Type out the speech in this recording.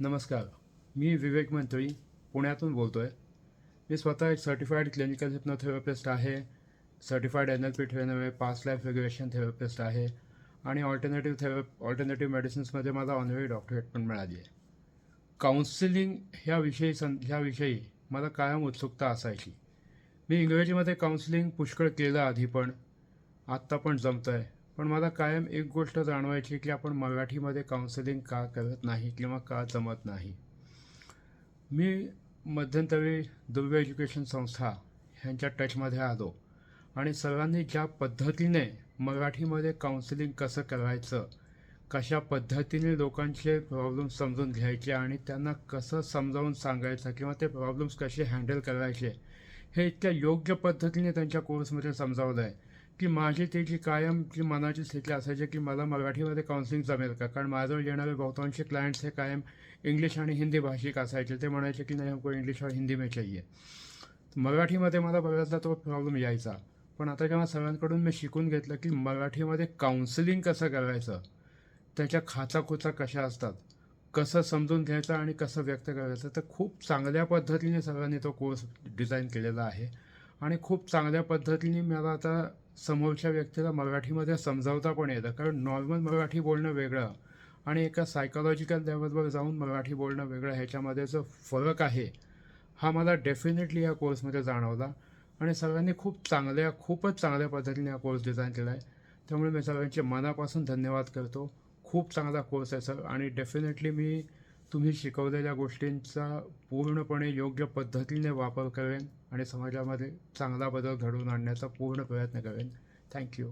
नमस्कार. मी विवेक मंत्री पुण्यातून बोलतो आहे मी स्वतः एक सर्टिफाईड क्लिनिकल हिप्नोथेरपिस्ट आहे. Certified N L P trainer past life regulation therapist आहे. आणि ऑल्टरनेटिव्ह थेरप ऑल्टरनेटिव्ह मेडिसिन्समध्ये मला ऑनरी डॉक्टरेट पण मिळाली आहे काउन्सिलिंग ह्याविषयी सं ह्याविषयी मला कायम उत्सुकता असायची. मी इंग्रजीमध्ये काउन्सिलिंग पुष्कळ केलं आधी पण. आत्ता पण जमतं आहे पण मला कायम एक गोष्ट जाणवायची की आपण मराठीमध्ये काउन्सिलिंग का करत नाही किंवा का जमत नाही? मी मध्यंतरी दुर्वे एज्युकेशन संस्था ह्यांच्या टचमध्ये आलो आणि सर्वांनी ज्या पद्धतीने मराठीमध्ये काउन्सिलिंग कसं करायचं कशा पद्धतीने लोकांचे प्रॉब्लेम्स समजून घ्यायचे आणि त्यांना कसं समजावून सांगायचं किंवा ते प्रॉब्लेम्स कसे हँडल करायचे हे इतक्या योग्य पद्धतीने त्यांच्या कोर्समध्ये समजावलं आहे की माझी त्याची कायम जी मनाची स्थिती असायची की मला मराठीमध्ये काउन्सिलिंग जमेल का? कारण माझ्यावर म्हणजे येणारे बहुतांशी क्लायंट्स हे कायम इंग्लिश आणि हिंदी भाषिक असायचे. ते म्हणायचे की नाही हमको इंग्लिश और हिंदी में चाहिए. मराठीमध्ये मला बऱ्याचदा तो प्रॉब्लेम यायचा. पण आता जेव्हा सगळ्यांकडून मी शिकून घेतलं की मराठीमध्ये काउन्सिलिंग कसं करायचं त्याच्या खाचाखुचा कशा असतात कसं समजून घ्यायचं आणि कसं व्यक्त करायचं तर खूप चांगल्या पद्धतीने सगळ्यांनी तो कोर्स डिझाईन केलेला आहे. आणि खूप चांगल्या पद्धतीने मला आता समोरच्या व्यक्तीला मराठीमध्ये समजावता पण येतं. कारण नॉर्मल मराठी बोलणं वेगळं आणि एका सायकोलॉजिकल लेवलवर जाऊन मराठी बोलणं वेगळं ह्याच्यामध्ये जो फरक आहे हा मला डेफिनेटली या कोर्समध्ये जाणवला. आणि सगळ्यांनी खूप चांगल्या खूपच चांगल्या पद्धतीने हा कोर्स डिझाईन केला आहे. त्यामुळे मी सगळ्यांचे मनापासून धन्यवाद करतो. खूप चांगला कोर्स आहे सर आणि डेफिनेटली मी तुम्ही शिकवलेल्या गोष्टींचा पूर्णपणे योग्य पद्धतीने वापर करेन आणि समाजामध्ये चांगला बदल घडवून आणण्याचा पूर्ण प्रयत्न करेन. थँक्यू